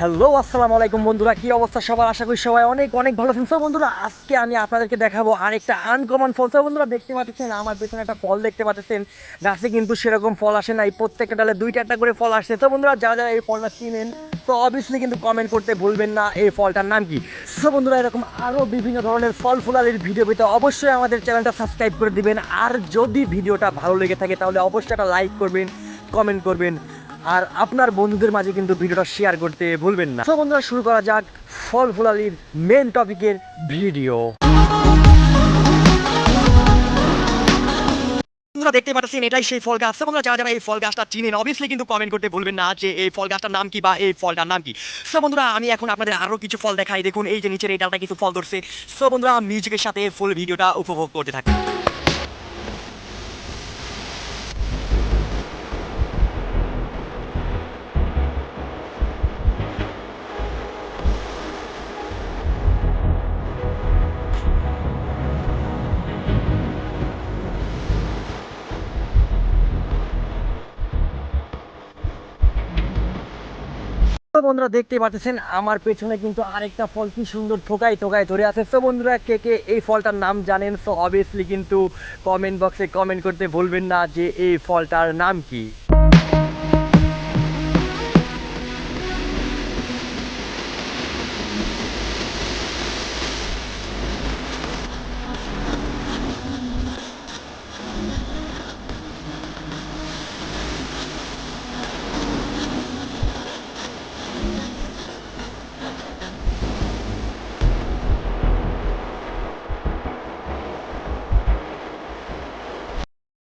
Hello আসসালামু আলাইকুম বন্ধুরা, কি অবস্থা সবার? আশা করি সবাই অনেক অনেক ভালো আছেন। সব বন্ধুরা, আজকে আমি আপনাদেরকে দেখাবো আরেকটা আনকমন ফল সব বন্ধুরা, দেখতে পাচ্ছেন, আমার পেছনে একটা ফল দেখতে পাচ্ছেন। গাছে কিন্তু সেরকম ফল আসে নাই, প্রত্যেকটা ডালে দুইটা একটা করে ফল আসছে। তো বন্ধুরা, যারা যারা এই ফলটা চিনেন, তো অবভিয়াসলি কিন্তু কমেন্ট করতে ভুলবেন না, এই ফলটার নাম কি? সো বন্ধুরা, এরকম আরও বিভিন্ন ধরনের ফল ফুলালির ভিডিও পেতে অবশ্যই আমাদের চ্যানেলটা সাবস্ক্রাইব করে দিবেন। আর যদি ভিডিওটা ভালো লেগে থাকে, তাহলে অবশ্যই একটা লাইক করবেন কমেন্ট করবেন। আর আপনার বন্ধুদের মাঝে কিন্তু ভিডিওটা শেয়ার করতে ভুলবেন না। তো বন্ধুরা, শুরু করা যাক ফল ফুলালির মেন টপিকের ভিডিও বন্ধুরা দেখতে পাচ্ছেন, এটাই সেই ফল গাছ। বন্ধুরা, যারা এই ফল গাছটা চিনেন অবভিয়াসলি কিন্তু কমেন্ট করতে ভুলবেন না যে এই ফল গাছটার নাম কি বা এই ফলটার নাম কি। সো বন্ধুরা, আমি এখন আপনাদের আরও কিছু ফল দেখাই। দেখুন, এই যে নিচের এই ডালটা কিছু ফল ধরছে। সো বন্ধুরা মিউজিকের সাথে ফুল ভিডিওটা উপভোগ করতে থাকি। তো বন্ধুরা দেখতে পাচ্ছেন, আমার পেছনে কিন্তু আরেকটা ফল কি সুন্দর ঠোকায় ঠোকায় ধরে আছে। তো বন্ধুরা কে কে এই ফলটার নাম জানেন সো অবভিয়াসলি কিন্তু কমেন্ট বক্সে কমেন্ট করতে ভুলবেন না যে এই ফলটার নাম কি।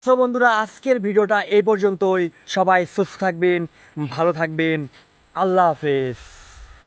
তো বন্ধুরা আজকের ভিডিওটা এই পর্যন্তই। সবাই সুস্থ থাকবেন ভালো থাকবেন। আল্লাহ হাফেজ।